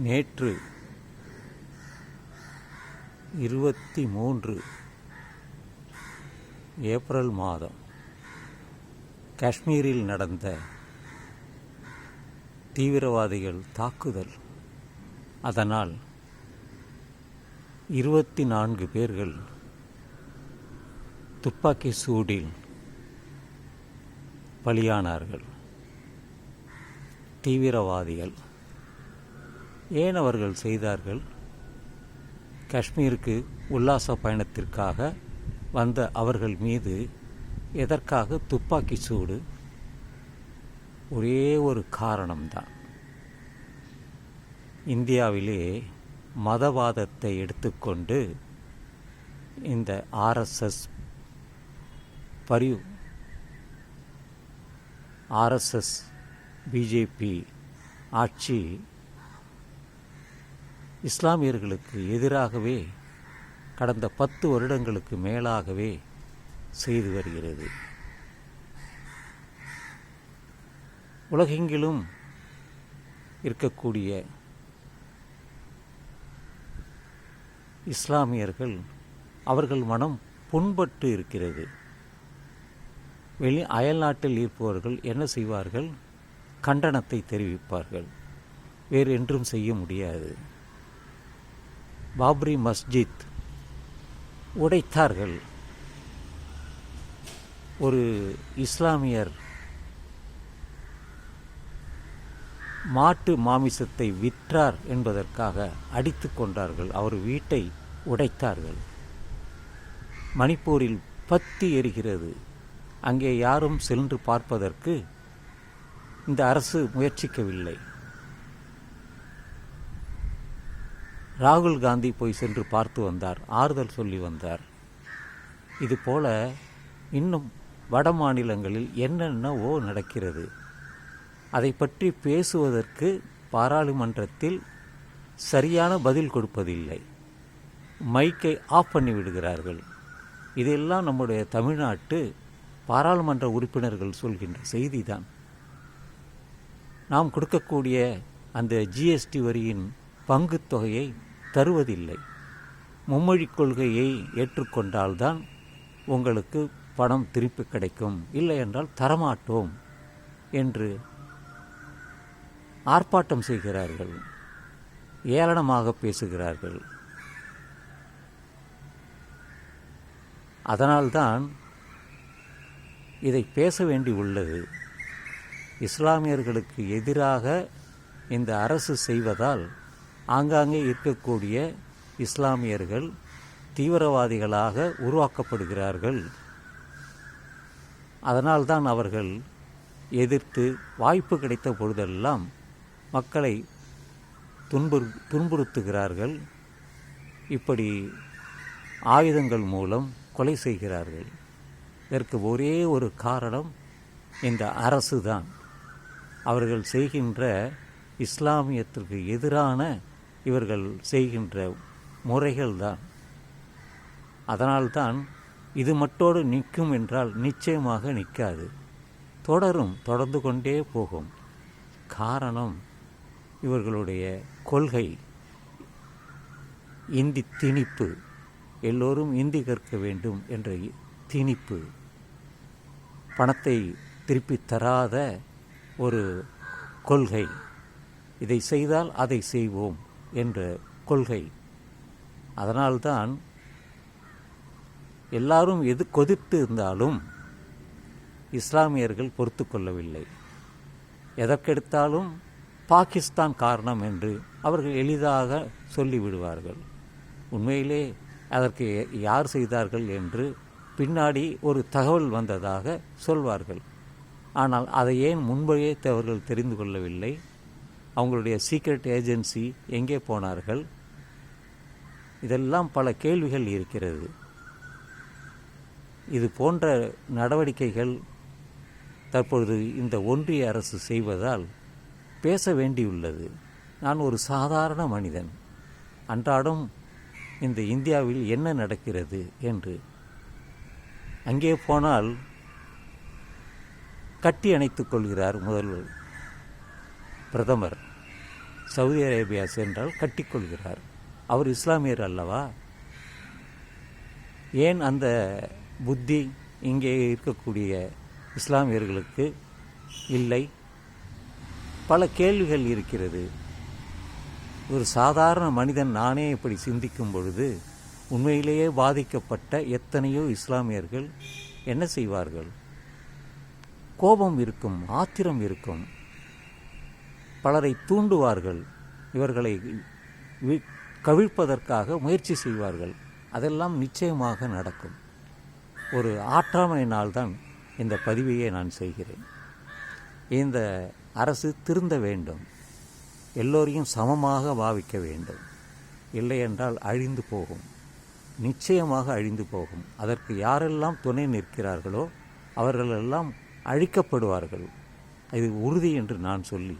நேற்று இருபத்தி மூன்று ஏப்ரல் மாதம் காஷ்மீரில் நடந்த தீவிரவாதிகள் தாக்குதல். அதனால் இருபத்தி நான்கு பேர்கள் துப்பாக்கி சூடில் பலியானார்கள். தீவிரவாதிகள் ஏன் அவர்கள் செய்தார்கள்? காஷ்மீருக்கு உல்லாச பயணத்திற்காக வந்த அவர்கள் மீது எதற்காக துப்பாக்கி சூடு? ஒரே ஒரு காரணம்தான். இந்தியாவிலே மதவாதத்தை எடுத்துக்கொண்டு இந்த ஆர்எஸ்எஸ் பரிவு ஆர்எஸ்எஸ் பிஜேபி ஆட்சி இஸ்லாமியர்களுக்கு எதிராகவே கடந்த பத்து வருடங்களுக்கு மேலாகவே செய்து வருகிறது. உலகெங்கிலும் இருக்கக்கூடிய இஸ்லாமியர்கள் அவர்கள் மனம் புண்பட்டு இருக்கிறது. வெளி அயல்நாட்டில் இருப்பவர்கள் என்ன செய்வார்கள்? கண்டனத்தை தெரிவிப்பார்கள். வேறு என்றும் செய்ய முடியாது. பாப்ரி மஸ்ஜித் உடைத்தார்கள். ஒரு இஸ்லாமியர் மாட்டு மாமிசத்தை விற்றார் என்பதற்காக அடித்து கொண்டார்கள். அவர் வீட்டை உடைத்தார்கள். மணிப்பூரில் பத்தி எரிகிறது. அங்கே யாரும் சென்று பார்ப்பதற்கு இந்த அரசு முயற்சிக்கவில்லை. ராகுல் காந்தி போய் சென்று பார்த்து வந்தார் ஆறுதல் சொல்லி வந்தார். இதுபோல இன்னும் வட மாநிலங்களில் என்னென்னவோ நடக்கிறது. அதை பற்றி பேசுவதற்கு பாராளுமன்றத்தில் சரியான பதில் கொடுப்பதில்லை. மைக்கை ஆஃப் பண்ணி விடுகிறார்கள். இதெல்லாம் நம்முடைய தமிழ்நாட்டு பாராளுமன்ற உறுப்பினர்கள் சொல்கின்ற செய்திதான். நாம் கொடுக்கக்கூடிய அந்த ஜிஎஸ்டி வரியின் பங்குத் தொகையை தருவதில்லை. மும்மொழி கொள்கையை ஏற்றுக்கொண்டால்தான் உங்களுக்கு பணம் திருப்பி கிடைக்கும். இல்லை என்றால் தரமாட்டோம் என்று ஆர்ப்பாட்டம் செய்கிறார்கள். ஏளனமாக பேசுகிறார்கள். அதனால்தான் இதை பேச வேண்டி உள்ளது. இஸ்லாமியர்களுக்கு எதிராக இந்த அரசு செய்வதால் ஆங்காங்கே இருக்கக்கூடிய இஸ்லாமியர்கள் தீவிரவாதிகளாக உருவாக்கப்படுகிறார்கள். அதனால்தான் அவர்கள் எதிர்த்து வாய்ப்பு கிடைத்த பொழுதெல்லாம் மக்களை துன்புறு துன்புறுத்துகிறார்கள். இப்படி ஆயுதங்கள் மூலம் கொலை செய்கிறார்கள். இதற்கு ஒரே ஒரு காரணம் இந்த அரசு தான் அவர்கள் செய்கின்ற இஸ்லாமியத்திற்கு எதிரான இவர்கள் செய்கின்ற முறைகள் தான் அதனால்தான் இது மட்டோடு நிற்கும் என்றால் நிச்சயமாக நிற்காது. தொடரும் தொடர்ந்து கொண்டே போகும். காரணம் இவர்களுடைய கொள்கை. இந்தி திணிப்பு. எல்லோரும் இந்தி கற்க வேண்டும் என்ற திணிப்பு. பணத்தை திருப்பி தராத ஒரு கொள்கை. இதை செய்தால் அதை செய்வோம். என்ற கொள்கை. அதனால்தான் எல்லாரும் எது கொதித்து இருந்தாலும் இஸ்லாமியர்கள் பொறுத்து கொள்ளவில்லை. எதற்கெடுத்தாலும் பாகிஸ்தான் காரணம் என்று அவர்கள் எளிதாக சொல்லிவிடுவார்கள். உண்மையிலே அதற்கு யார் செய்தார்கள் என்று பின்னாடி ஒரு தகவல் வந்ததாக சொல்வார்கள். ஆனால் அதை ஏன் முன்பையே அவர்கள் தெரிந்து கொள்ளவில்லை? அவங்களுடைய சீக்ரெட் ஏஜென்சி எங்கே போனார்கள்? இதெல்லாம் பல கேள்விகள் இருக்கிறது. இது போன்ற நடவடிக்கைகள் தற்பொழுது இந்த ஒன்றிய அரசு செய்வதால் பேச வேண்டியுள்ளது. நான் ஒரு சாதாரண மனிதன். அன்றாடம் இந்த இந்தியாவில் என்ன நடக்கிறது என்று. அங்கே போனால் கட்டி அணைத்துக் கொள்கிறார் முதல்வர். பிரதமர் சவுதி அரேபியா சென்றால் கட்டிக்கொள்கிறார். அவர் இஸ்லாமியர் அல்லவா? ஏன் அந்த புத்தி இங்கே இருக்கக்கூடிய இஸ்லாமியர்களுக்கு இல்லை? பல கேள்விகள் இருக்கிறது. ஒரு சாதாரண மனிதன் நானே இப்படி சிந்திக்கும் பொழுது உண்மையிலேயே பாதிக்கப்பட்ட எத்தனையோ இஸ்லாமியர்கள் என்ன செய்வார்கள்? கோபம் இருக்கும் ஆத்திரம் இருக்கும். பலரை தூண்டுவார்கள். இவர்களை கவிழ்ப்பதற்காக முயற்சி செய்வார்கள். அதெல்லாம் நிச்சயமாக நடக்கும். ஒரு ஆற்றாமையினால்தான் இந்த பதிவையே நான் செய்கிறேன். இந்த அரசு திருந்த வேண்டும். எல்லோரையும் சமமாக பாவிக்க வேண்டும். இல்லையென்றால் அழிந்து போகும். நிச்சயமாக அழிந்து போகும். அதற்கு யாரெல்லாம் துணை நிற்கிறார்களோ அவர்களெல்லாம் அழிக்கப்படுவார்கள். இது உறுதி என்று நான் சொல்லி